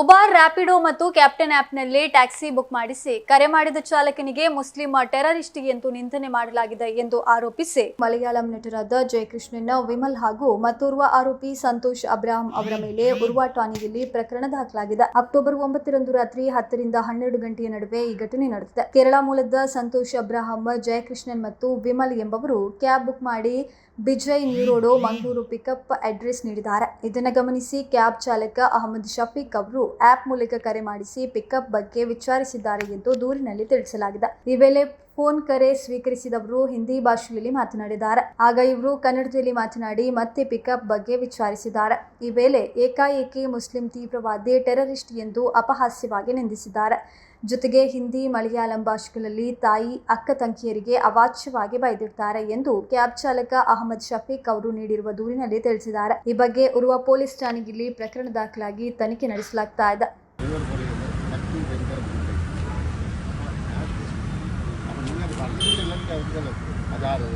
ಉಬಾರ್ ರ್ಯಾಪಿಡೋ ಮತ್ತು ಕ್ಯಾಪ್ಟನ್ ಆ್ಯಪ್ನಲ್ಲಿ taxi book ಮಾಡಿಸಿ, ಕರೆ ಮಾಡಿದ ಚಾಲಕನಿಗೆ ಮುಸ್ಲಿಂ ಟೆರರಿಸ್ಟ್ ಎಂದು ನಿಂದನೆ ಮಾಡಲಾಗಿದೆ ಎಂದು ಆರೋಪಿಸಿ, ಮಲಯಾಳಂ ನಟರಾದ ಜಯಕೃಷ್ಣನ್ ವಿಮಲ್ ಹಾಗೂ ಮತ್ತೋರ್ವ ಆರೋಪಿ ಸಂತೋಷ್ ಅಬ್ರಾಹಂ ಅವರ ಮೇಲೆ ಉರ್ವಾ ಠಾಣೆಯಲ್ಲಿ ಪ್ರಕರಣ ದಾಖಲಾಗಿದೆ. ಅಕ್ಟೋಬರ್ ಒಂಬತ್ತರಂದು ರಾತ್ರಿ ಹತ್ತರಿಂದ ಹನ್ನೆರಡು ಗಂಟೆಯ ನಡುವೆ ಈ ಘಟನೆ ನಡೆದಿದೆ. ಕೇರಳ ಮೂಲದ ಸಂತೋಷ್ ಅಬ್ರಾಹಂ ಜಯಕೃಷ್ಣನ್ ಮತ್ತು ವಿಮಲ್ ಎಂಬವರು ಕ್ಯಾಬ್ ಬುಕ್ ಮಾಡಿ Bijay New Road Mangaluru pickup address ನೀಡಿದ್ದಾರೆ. ಇದನ್ನು ಗಮನಿಸಿ ಕ್ಯಾಬ್ ಚಾಲಕ ಅಹಮದ್ ಶಫೀಕ್ ಅವರು ಆಪ್ ಮೂಲಕ ಕರೆ ಮಾಡಿಸಿ ಪಿಕಪ್ ಬಗ್ಗೆ ವಿಚಾರಿಸಿದ್ದಾರೆ ಎಂದು ದೂರಿನಲ್ಲಿ ತಿಳಿಸಲಾಗಿದೆ. ಈ ವೇಳೆ ಫೋನ್ ಕರೆ ಸ್ವೀಕರಿಸಿದವರು ಹಿಂದಿ ಭಾಷೆಯಲ್ಲಿ ಮಾತನಾಡಿದ್ದಾರೆ. ಆಗ ಇವರು ಕನ್ನಡದಲ್ಲಿ ಮಾತನಾಡಿ ಮತ್ತೆ ಪಿಕಪ್ ಬಗ್ಗೆ ವಿಚಾರಿಸಿದ್ದಾರೆ. ಈ ವೇಳೆ ಏಕಾಏಕಿ ಮುಸ್ಲಿಂ ತೀವ್ರವಾದಿ ಟೆರರಿಸ್ಟ್ ಎಂದು ಅಪಹಾಸ್ಯವಾಗಿ ನಿಂದಿಸಿದ್ದಾರೆ. ಜೊತೆಗೆ ಹಿಂದಿ ಮಲಯಾಳಂ ಭಾಷೆಗಳಲ್ಲಿ ತಾಯಿ, ಅಕ್ಕ ತಂಕಿಯರಿಗೆ ಅವಾಚ್ಯವಾಗಿ ಬೈದಿರ್ತಾರೆ ಎಂದು ಕ್ಯಾಬ್ ಚಾಲಕ ಅಹಮದ್ ಶಫೀಕ್ ಅವರು ನೀಡಿರುವ ದೂರಿನಲ್ಲಿ ತಿಳಿಸಿದ್ದಾರೆ. ಈ ಬಗ್ಗೆ ಉರುವ ಪೊಲೀಸ್ ಠಾಣೆಯಲ್ಲಿ ಪ್ರಕರಣ ದಾಖಲಾಗಿ ತನಿಖೆ ನಡೆಸಲಾಗ್ತಾ ಇದೆ. అది ఆరు